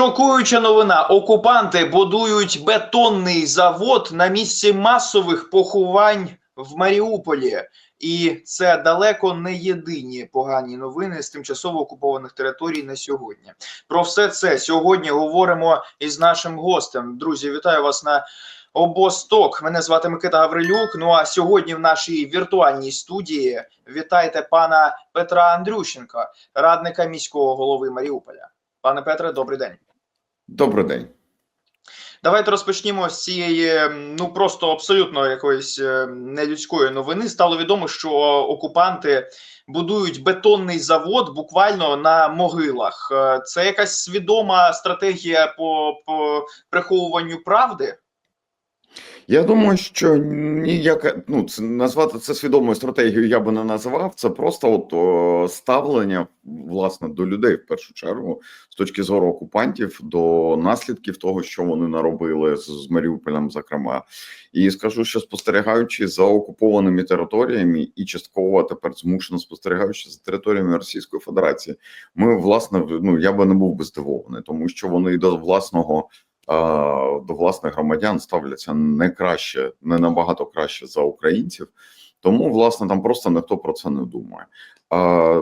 Шокуюча новина: окупанти будують бетонний завод на місці масових поховань в Маріуполі. І це далеко не єдині погані новини з тимчасово окупованих територій на сьогодні. Про все це сьогодні говоримо із нашим гостем. Друзі, вітаю вас на обосток. Мене звати Микита Гаврилюк. Ну а сьогодні в нашій віртуальній студії вітайте пана Петра Андрющенка, радника міського голови Маріуполя. Пане Петре, добрий день. Добрий день. Давайте розпочнімо з цієї ну просто абсолютно якоїсь е, нелюдської новини. Стало відомо, що окупанти будують бетонний завод буквально на могилах. Е, Це якась свідома стратегія по, по приховуванню правди. Я думаю, що ніяка ну це назвати це свідомою стратегією я би не називав. Це просто от о, ставлення власне до людей в першу чергу з точки зору окупантів до наслідків того, що вони наробили з, з Маріуполем, зокрема, і скажу, що спостерігаючи за окупованими територіями і частково тепер змушено спостерігаючи за територіями Російської Федерації, ми власне ну я би не був би здивований, тому що вони до власного. До власних громадян ставляться не краще, не набагато краще за українців, тому власне там просто ніхто про це не думає.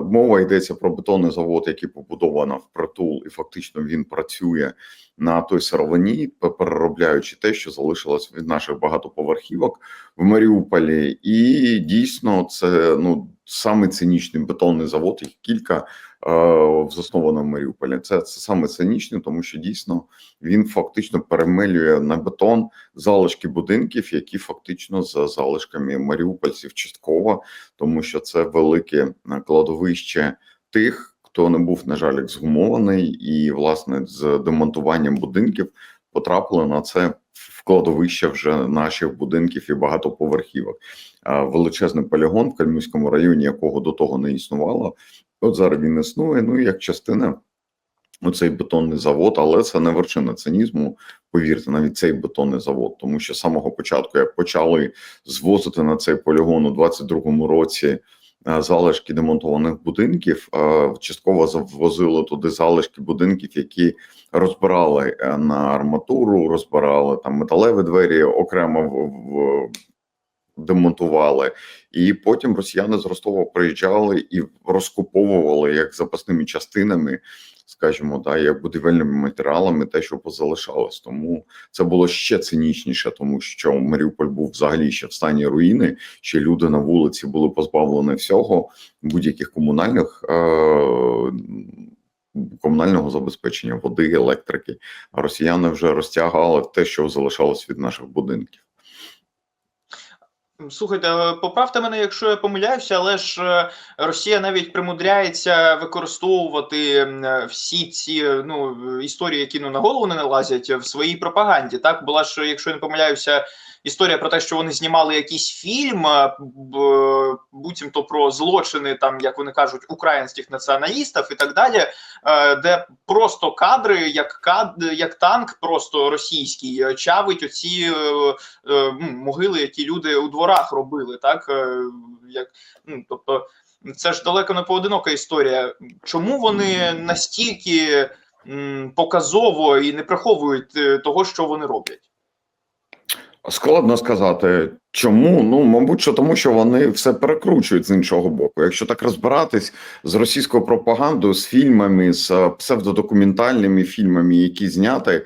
Мова йдеться про бетонний завод, який побудовано в притул, і фактично він працює на той сировині, переробляючи те, що залишилось від наших багатоповерхівок в Маріуполі. І дійсно, це ну саме цинічний бетонний завод, їх кілька е, в Маріуполі. Це, це саме цинічне, тому що дійсно він фактично перемелює на бетон залишки будинків, які фактично за залишками маріупольців частково, тому що це велике е, кладовище тих, хто не був, на жаль, ексгумований, і власне з демонтуванням будинків потрапили на це в кладовище вже наших будинків і багатоповерхівок. А Величезний полігон в Кальмівському районі, якого до того не існувало. От зараз він існує. Ну як частина. Оцей бетонний завод, але це не вершина цинізму. Повірте, навіть цей бетонний завод, тому що з самого початку, як почали звозити на цей полігон у 22-му році е, залишки демонтованих будинків, е, частково завозили туди залишки будинків, які розбирали е, на арматуру, розбирали там металеві двері, окремо в, демонтували, і потім росіяни з Ростова приїжджали і розкуповували як запасними частинами, скажімо, да, як будівельними матеріалами, те, що позалишалось. Тому це було ще цинічніше, тому що Маріуполь був взагалі ще в стані руїни. Ще люди на вулиці були позбавлені всього, будь-яких комунальних. Е- Комунального забезпечення води, електрики, а росіяни вже розтягали те, що залишалось від наших будинків. Слухайте, е, поправте мене, якщо я помиляюся, але ж е, Росія навіть примудряється використовувати е, всі ці ну історії, які ну на голову не налазять в своїй пропаганді. Так була ж, якщо я не помиляюся, історія про те, що вони знімали якийсь фільм, буцімто про злочини, там як вони кажуть, українських націоналістів і так далі, де просто кадри, як кад, як танк, просто російський, чавить оці. могили, які люди у дворах робили, так е, як ну тобто, це ж далеко не поодинока історія. Чому вони настільки показово і не приховують е, того, що вони роблять? Складно сказати, чому. Ну, мабуть, що тому, що вони все перекручують з іншого боку. Якщо так розбиратись з російською пропагандою, з фільмами, з е, псевдодокументальними фільмами, які зняті,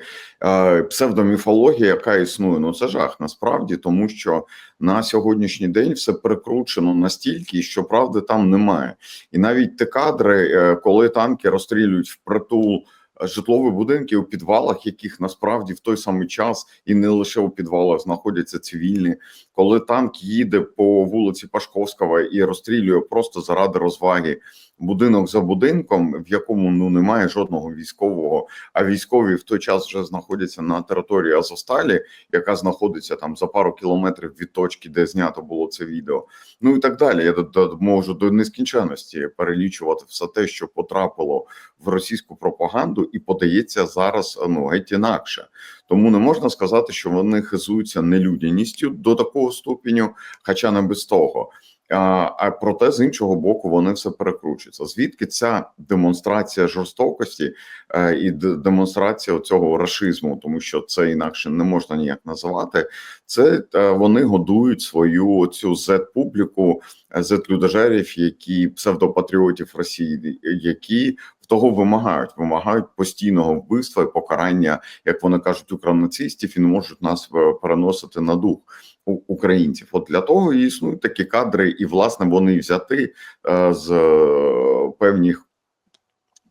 е, псевдоміфологія, яка існує, ну це жах насправді, тому що на сьогоднішній день все перекручено настільки, що правди там немає. І навіть ті кадри, е, коли танки розстрілюють в притул житлові будинки у підвалах, яких насправді в той самий час і не лише у підвалах знаходяться цивільні, коли танк їде по вулиці Пашковського і розстрілює просто заради розваги будинок за будинком, в якому ну немає жодного військового, а військові в той час вже знаходяться на території Азовсталі, яка знаходиться там за пару кілометрів від точки, де знято було це відео. Ну і так далі. Я можу до нескінченності перелічувати все те, що потрапило в російську пропаганду, і подається зараз ну геть інакше. Тому не можна сказати, що вони хизуються нелюдяністю до такого ступеню, хоча не без того. А, проте з іншого боку вони все перекручуються. Звідки ця демонстрація жорстокості е, і демонстрація цього рашизму, тому що це інакше не можна ніяк називати. Це е, вони годують свою цю зет-публіку, зет-людожерів, які псевдопатріотів Росії, які того вимагають, вимагають постійного вбивства і покарання, як вони кажуть, укранацистів і не можуть нас е, переносити на дух українців. От для того і існують такі кадри, і власне вони взяти е, з е, певних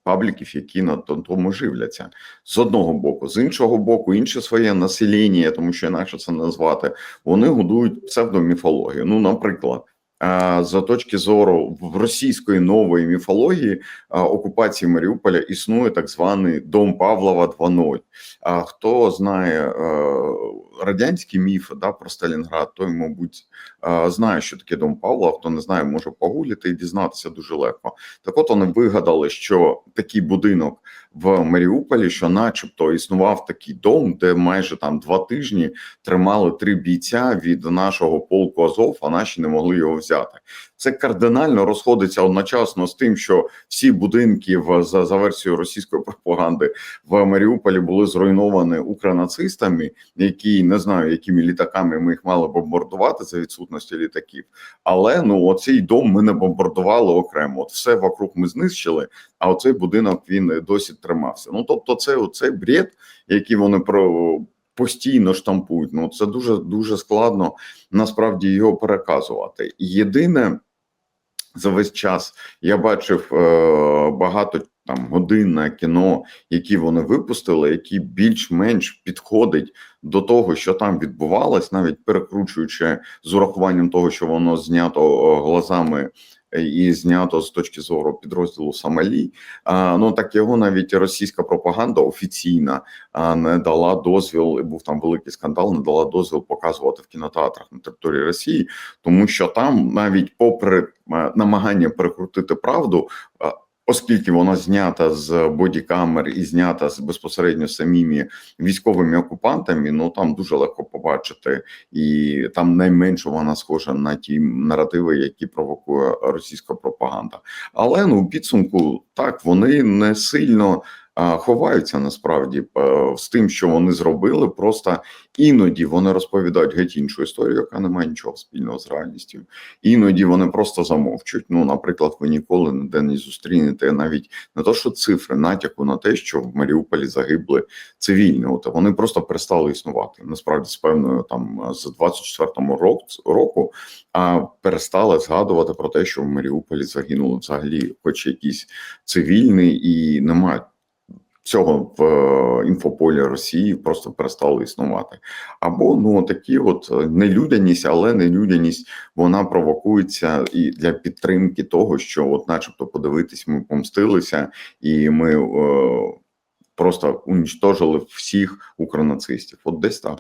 пабліків, які на то- тому живляться з одного боку, з іншого боку, інше своє населення, тому що інакше це назвати, вони годують псевдоміфологію. Ну, наприклад. За точки зору в російської нової міфології окупації Маріуполя існує так званий Дом Павлова 2.0. А хто знає радянські міфи да, про Сталінград, той, мабуть, знає, що таке Дом Павла. Хто не знає, може погуглити і дізнатися дуже легко. Так от вони вигадали, що такий будинок в Маріуполі, що, начебто, існував такий дом, де майже там два тижні тримали три бійця від нашого полку Азов, а наші не могли його взяти. Це кардинально розходиться одночасно з тим, що всі будинки в за, за версією російської пропаганди в Маріуполі були зруйновані укранацистами, які не знаю, якими літаками ми їх мали бомбардувати за відсутності літаків. Але ну оцей дом ми не бомбардували окремо. От все вокруг ми знищили, а оцей будинок він досі тримався. Ну тобто, це оцей бред, який вони про. Постійно штампують. Ну це дуже дуже складно насправді його переказувати. Єдине за весь час я бачив е, багато там годин на кіно, які вони випустили, які більш-менш підходить до того, що там відбувалось, навіть перекручуючи з урахуванням того, що воно знято е, глазами. І знято з точки зору підрозділу Самалі. Ну так його навіть російська пропаганда офіційна не дала дозвіл. і Був там великий скандал, не дала дозвіл показувати в кінотеатрах на території Росії, тому що там навіть попри е, намагання перекрутити правду. Оскільки вона знята з бодікамер і знята з безпосередньо самими військовими окупантами, ну там дуже легко побачити, і там найменше вона схожа на ті наративи, які провокує російська пропаганда. Але ну у підсумку так вони не сильно ховаються насправді е, з тим, що вони зробили. Просто іноді вони розповідають геть іншу історію, яка не має нічого спільного з реальністю. Іноді вони просто замовчують. Ну, наприклад, ви ніколи ніде не зустрінете навіть не то, що цифри, натяку на те, що в Маріуполі загибли цивільні. От вони просто перестали існувати. Насправді, з певною там з 24-му року а перестали згадувати про те, що в Маріуполі загинули взагалі, хоч якісь цивільні, і немає. Цього в е, інфополі Росії просто перестало існувати. Або ну такі, от е, нелюдяність, але нелюдяність вона провокується і для підтримки того, що, от, начебто, подивитись, ми помстилися, і ми е, просто унічтожили всіх укранацистів. От десь так.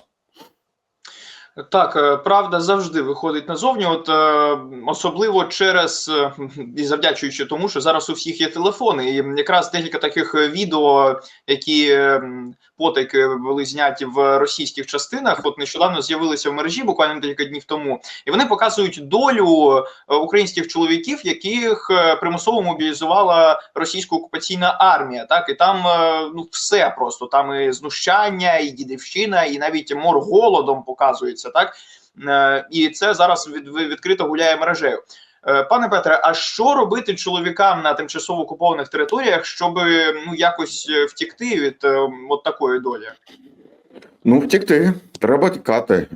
Так, е, правда завжди виходить назовні, от е, особливо через е, і завдячуючи тому, що зараз у всіх є телефони, і якраз декілька таких відео, які потайки були зняті в російських частинах, от нещодавно з'явилися в мережі буквально декілька днів тому, і вони показують долю українських чоловіків, яких примусово мобілізувала російська окупаційна армія. Так і там ну все просто там і знущання, і дідівщина, і навіть мор голодом показується. Так Е, і це зараз від, від- відкрито гуляє мережею. Е, Пане Петре, а що робити чоловікам на тимчасово окупованих територіях, щоб ну якось е, втікти від от такої долі? Ну, втікти, треба тікати.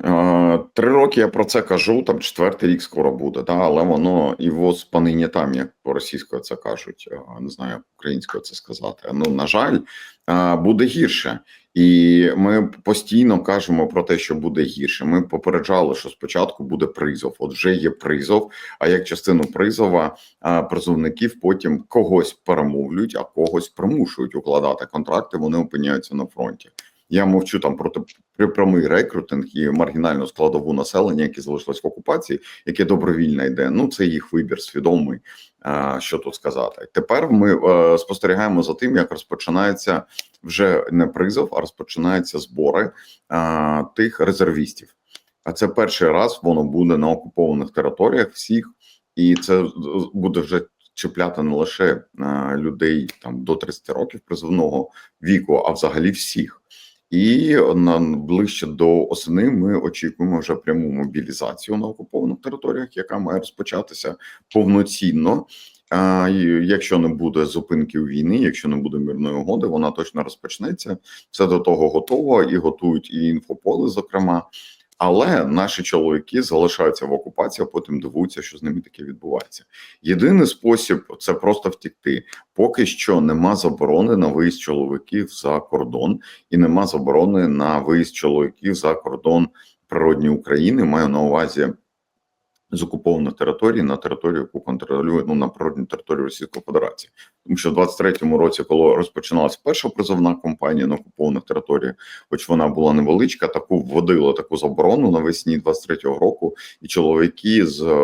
Три роки я про це кажу, там четвертий рік скоро буде, да, але воно і воз понині там, як по російською це кажуть, не знаю, як українською це сказати. Ну, на жаль, буде гірше. І ми постійно кажемо про те, що буде гірше. Ми попереджали, що спочатку буде призов. От вже є призов. А як частину призова призовників потім когось перемовлюють, а когось примушують укладати контракти. Вони опиняються на фронті. Я мовчу там про прямий рекрутинг і маргінальну складову населення, яке залишилось в окупації, яке добровільно йде. Ну це їх вибір свідомий. Що тут сказати? Тепер ми е, спостерігаємо за тим, як розпочинається вже не призов, а розпочинаються збори тих резервістів. А це перший раз воно буде на окупованих територіях всіх і це буде вже чіпляти не лише а, людей там до 30 років призовного віку, а взагалі всіх. І на ближче до осени ми очікуємо вже пряму мобілізацію на окупованих територіях, яка має розпочатися повноцінно. А якщо не буде зупинки війни, якщо не буде мирної угоди, вона точно розпочнеться. Все до того готово і готують і інфополи, зокрема. Але наші чоловіки залишаються в окупації, а потім дивуються, що з ними таке відбувається. Єдиний спосіб це просто втікти. Поки що нема заборони на виїзд чоловіків за кордон, і нема заборони на виїзд чоловіків за кордон природньої України. Маю на увазі з окупованих територій на територію, яку контролює ну на природню територію Російської Федерації, тому що в 23-му році, коли розпочиналася перша призовна кампанія на окупованих територіях, хоч вона була невеличка, таку вводила таку заборону навесні 23-го року, і чоловіки з е,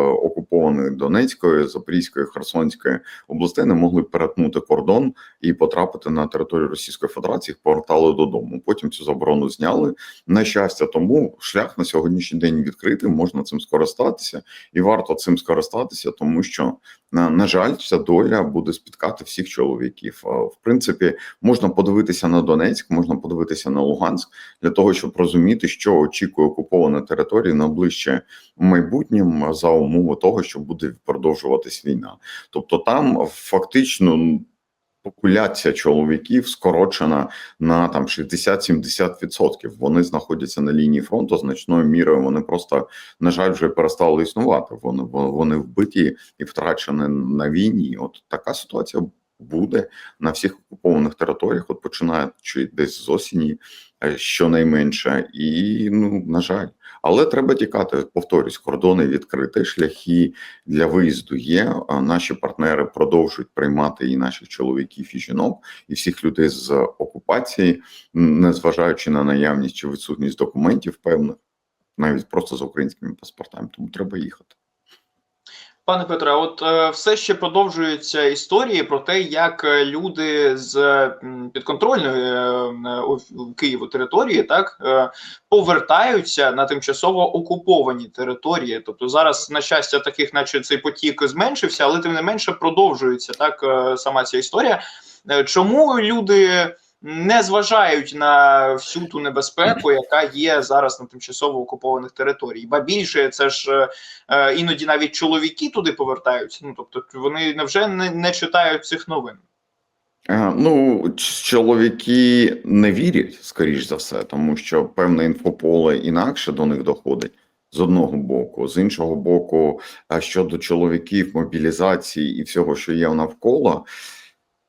окупованої Донецької, Запорізької, Херсонської областей не могли перетнути кордон і потрапити на територію Російської Федерації, їх повертали додому. Потім цю заборону зняли. На щастя, тому шлях на сьогоднішній день відкритий, можна цим скористатися і варто цим скористатися, тому що на, на жаль, ця доля буде спіткати всіх чоловіків. В принципі, можна подивитися на Донецьк, можна подивитися на Луганськ для того, щоб розуміти, що очікує окупована територія на ближче майбутнім за умови того, що буде продовжуватись війна. Тобто, там фактично. Популяція чоловіків скорочена на там 60-70%. Вони знаходяться на лінії фронту значною мірою. Вони просто на жаль вже перестали існувати. Вони вони вбиті і втрачені на війні. От така ситуація буде на всіх окупованих територіях, от починаючи десь з осені, е, щонайменше, і ну на жаль, але треба тікати. Повторюсь, кордони відкриті, шляхи для виїзду є. Наші партнери продовжують приймати і наших чоловіків і жінок, і всіх людей з окупації, незважаючи на наявність чи відсутність документів певних, навіть просто з українськими паспортами. Тому треба їхати. Пане Петре, от е, все ще продовжуються історії про те, як е, люди з підконтрольної е, Києву території так повертаються на тимчасово окуповані території. Тобто зараз, на щастя, таких, наче цей потік зменшився, але тим не менше продовжується так сама ця історія. Чому люди не зважають на всю ту небезпеку, яка є зараз на тимчасово окупованих територіях. Ба більше це ж е, іноді навіть чоловіки туди повертаються. Ну тобто, вони невже не, не читають цих новин. Е, Ну, чоловіки не вірять, скоріш за все, тому що певне інфополе інакше до них доходить з одного боку, з іншого боку, е, щодо чоловіків, мобілізації і всього, що є навколо.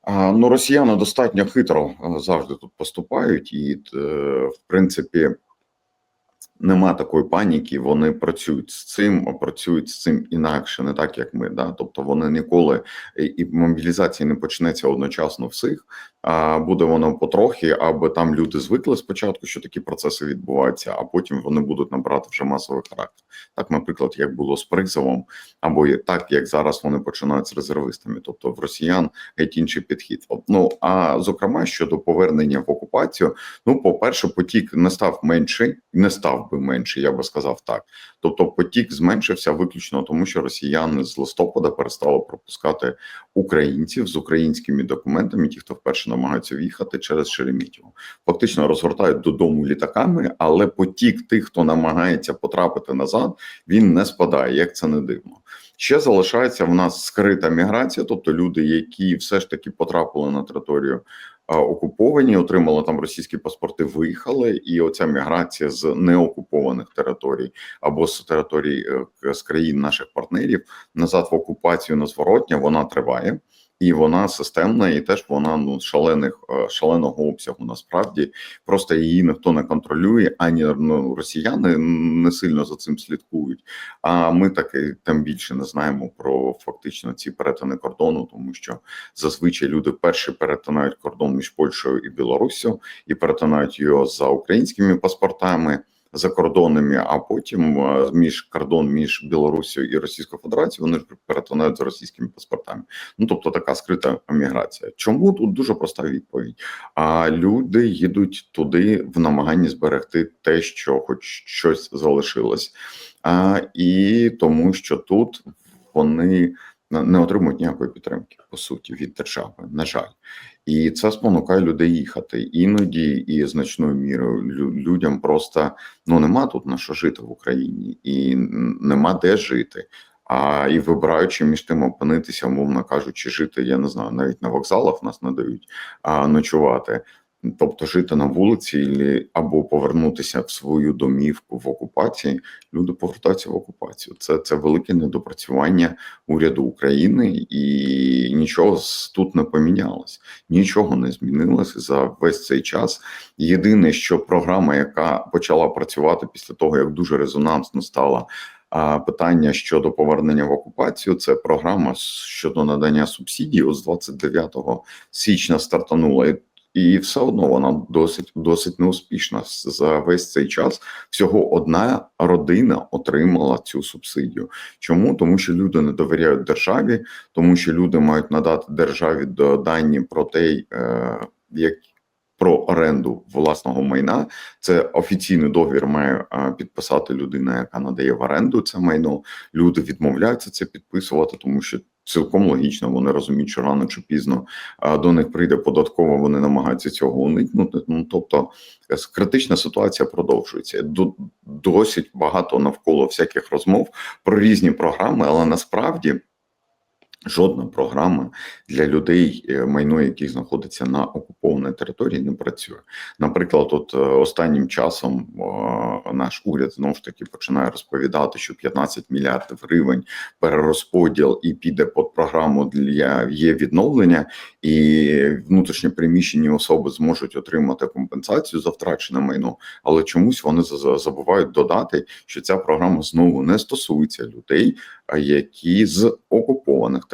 Ну, росіяни достатньо хитро завжди тут поступають, і в принципі нема такої паніки. Вони працюють з цим, працюють з цим інакше, не так як ми. Да? Тобто вони ніколи і мобілізація не почнеться одночасно всіх. А буде воно потрохи, аби там люди звикли спочатку, що такі процеси відбуваються, а потім вони будуть набирати вже масовий характер. Так, наприклад, як було з призовом, або так як зараз вони починають з резервистами, тобто в росіян геть інший підхід. Ну а зокрема щодо повернення в окупацію, ну по перше, потік не став менший, не став би менший, я би сказав так. Тобто, потік зменшився виключно тому, що росіяни з листопада перестали пропускати українців з українськими документами, ті, хто вперше намагаються в'їхати через Шереметьєво. Фактично розгортають додому літаками, але потік тих, хто намагається потрапити назад, він не спадає, як це не дивно. Ще залишається в нас скрита міграція, тобто люди, які все ж таки потрапили на територію окуповані, отримали там російські паспорти, виїхали, і оця міграція з неокупованих територій або з територій е, з країн наших партнерів назад в окупацію на зворотня, вона триває. І вона системна, і теж вона ну шалених е, шаленого обсягу. Насправді просто її ніхто не контролює, ані ну, росіяни не сильно за цим слідкують. А ми таки тим більше не знаємо про фактично ці перетини кордону, тому що зазвичай люди перші перетинають кордон між Польщею і Білоруссю і перетинають його за українськими паспортами закордонними, а потім е, між кордон між Білорусією і Російською Федерацією вони ж перетинають за російськими паспортами. Ну тобто така скрита міграція. Чому тут дуже проста відповідь? А люди їдуть туди в намаганні зберегти те, що хоч щось залишилось, а і тому, що тут вони не отримують ніякої підтримки по суті від держави. На жаль, і це спонукає людей їхати. Іноді і значною мірою людям просто ну нема тут на що жити в Україні, і нема де жити. А і вибираючи між тим опинитися, умовно кажучи, жити, я не знаю, навіть на вокзалах нас не дають а, ночувати. Тобто жити на вулиці або повернутися в свою домівку в окупації, люди повертаються в окупацію. Це, це велике недопрацювання уряду України, і нічого з- тут не помінялось, нічого не змінилося за весь цей час. Єдине, що програма, яка почала працювати після того, як дуже резонансно стала питання щодо повернення в окупацію, це програма щодо надання субсидій. Ось 29 січня стартанула. І і все одно вона досить досить неуспішна. За весь цей час всього одна родина отримала цю субсидію. Чому? Тому що люди не довіряють державі, тому що люди мають надати державі дані про те, е, як про оренду власного майна. Це офіційний договір має е, підписати людина, яка надає в оренду це майно. Люди відмовляються це підписувати, тому що цілком логічно вони розуміють, що рано чи пізно до них прийде податково, вони намагаються цього уникнути. Ну тобто е, критична ситуація продовжується. До- Досить багато навколо всяких розмов про різні програми, але насправді. Жодна програма для людей, е, майно яких знаходиться на окупованій території, не працює. Наприклад, от е, останнім часом е, наш уряд знову ж таки починає розповідати, що 15 мільярдів гривень перерозподіл і піде під програму для є відновлення, і внутрішньо переміщені особи зможуть отримати компенсацію за втрачене майно. Але чомусь вони за- за- забувають додати, що ця програма знову не стосується людей, які з окупованих.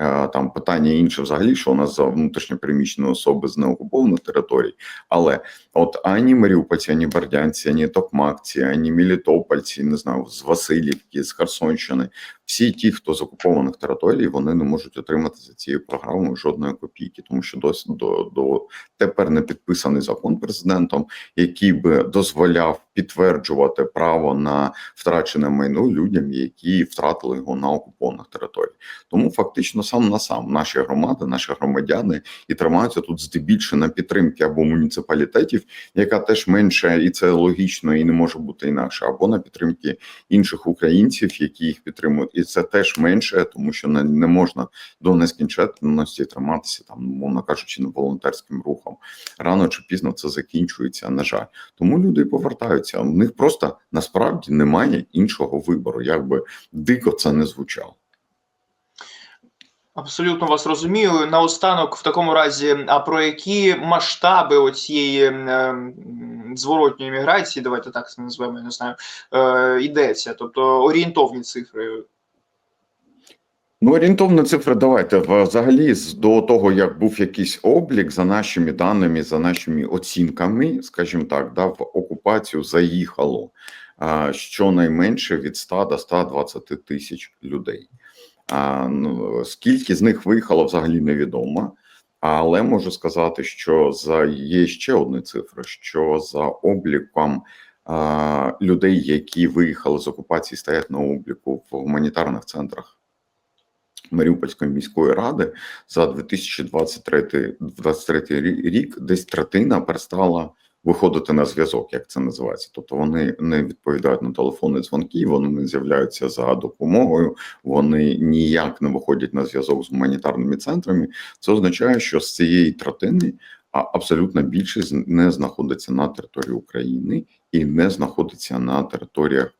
Е, Там питання інше взагалі, що у нас за внутрішньо переміщені особи з неокупованих територій. Але от ані маріупольці, ані бердянці, ані токмакці, ані мілітопольці, не знаю, з Васильівки, з Херсонщини, всі ті, хто з окупованих територій, вони не можуть отримати за цією програмою жодної копійки, тому що досі до, до тепер не підписаний закон президентом, який би дозволяв підтверджувати право на втрачене майно людям, які втратили його на окупованих територіях. Тому фактично сам на сам наші громади, наші громадяни і тримаються тут здебільшого на підтримки або муніципалітетів, яка теж менше, і це логічно і не може бути інакше, або на підтримки інших українців, які їх підтримують, і це теж менше, тому що не, не можна до нескінченності триматися там, мовно кажучи, не волонтерським рухом. Рано чи пізно це закінчується. На жаль, тому люди повертаються. У них просто насправді немає іншого вибору, як би дико це не звучало. Абсолютно вас розумію. Наостанок, в такому разі, а про які масштаби оцієї м, зворотньої міграції, давайте так назвемо, я не знаю, е, йдеться, тобто орієнтовні цифри. Ну, орієнтовно цифри давайте взагалі до того, як був якийсь облік, за нашими даними, за нашими оцінками, скажімо так, да, в окупацію заїхало а, щонайменше від 100 до 120 тисяч людей. А, ну, скільки з них виїхало, взагалі невідомо. Але можу сказати, що за є ще одні цифри, що за обліком а, людей, які виїхали з окупації, стоять на обліку в гуманітарних центрах Маріупольської міської ради за 2023 23 рік десь третина перестала виходити на зв'язок, як це називається. Тобто вони не відповідають на телефонні дзвонки, вони не з'являються за допомогою, вони ніяк не виходять на зв'язок з гуманітарними центрами. Це означає, що з цієї третини а абсолютно більшість не знаходиться на території України і не знаходиться на територіях,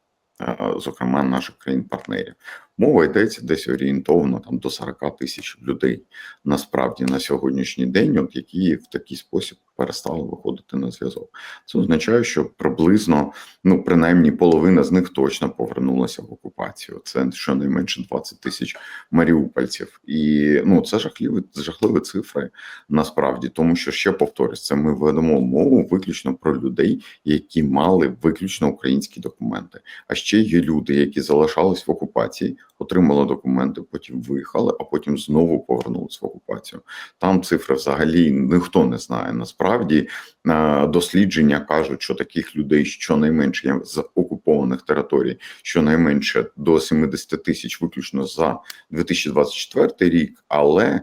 е, зокрема наших країн-партнерів. Мова йдеться десь орієнтовно там до 40 тисяч людей насправді на сьогоднішній день, от які в такий спосіб перестали виходити на зв'язок. Це означає, що приблизно ну принаймні половина з них точно повернулася в окупацію. Це щонайменше 20 тисяч маріупольців, і ну це жахливі жахливі цифри насправді, тому що ще повторюсь, ми ведемо мову виключно про людей, які мали виключно українські документи. А ще є люди, які залишались в окупації, отримали документи, потім виїхали, а потім знову повернулися в окупацію. Там цифри взагалі ніхто не знає. Насправді е, дослідження кажуть, що таких людей щонайменше з окупованих територій, щонайменше до 70 тисяч виключно за 2024 рік, але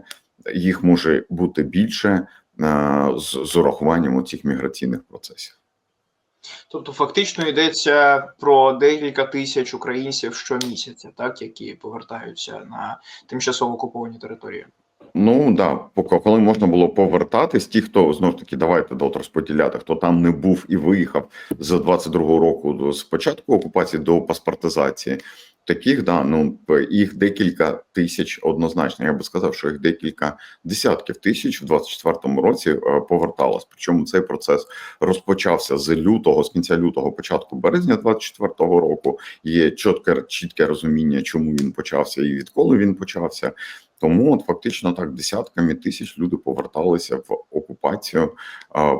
їх може бути більше е, з, з урахуванням цих міграційних процесів. Тобто, фактично йдеться про декілька тисяч українців щомісяця, так які повертаються на тимчасово окуповані території. Ну да, коли можна було повертатись, ті, хто знов таки, давайте до розподіляти, хто там не був і виїхав з 22-го року до спочатку окупації до паспортизації. Таких да ну їх декілька тисяч однозначно. Я би сказав, що їх декілька десятків тисяч в 24-му році е, поверталось. Причому цей процес розпочався з лютого, з кінця лютого, початку березня 24-го року. Є чітке чітке розуміння, чому він почався і відколи він почався. Тому от фактично так десятками тисяч люди поверталися в окупацію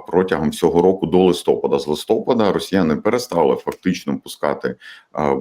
протягом всього року до листопада. З листопада росіяни перестали фактично пускати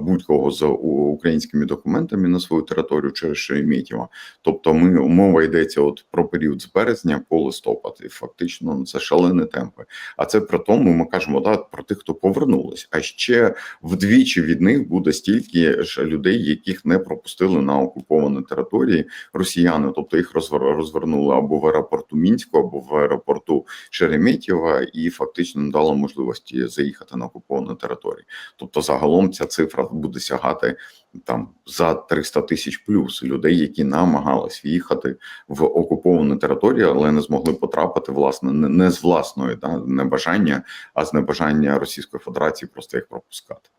будь-кого з українськими документами на свою територію через Шереметьєво. Тобто, ми мова йдеться от про період з березня по листопад, і фактично ну, це шалені темпи. А це при тому, ми кажемо да, про тих, хто повернулись. А ще вдвічі від них буде стільки ж людей, яких не пропустили на окуповані території росіяни, тобто їх розвер- розвернули або в аеропорту Мінську, або в аеропорту Шереметьєва, і фактично не дали можливості заїхати на окуповані території. Тобто, загалом ця цифра буде сягати там за 300 тисяч плюс людей, які намагались в'їхати в окуповані території, але не змогли потрапити власне не, з власної да, небажання, а з небажання Російської Федерації просто їх пропускати.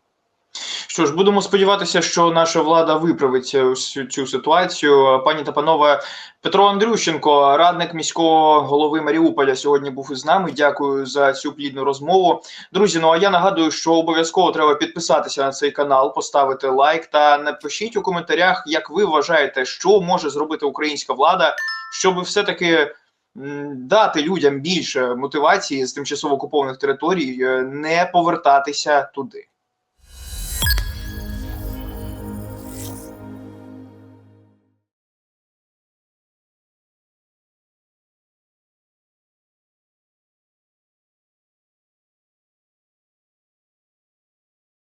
Що ж, будемо сподіватися, що наша влада виправить цю, цю ситуацію. Пані та панове, Петро Андрющенко, радник міського голови Маріуполя, сьогодні був із нами. Дякую за цю плідну розмову. Друзі, ну а я нагадую, що обов'язково треба підписатися на цей канал, поставити лайк та напишіть у коментарях, як ви вважаєте, що може зробити українська влада, щоб все-таки дати людям більше мотивації з тимчасово окупованих територій е, не повертатися туди.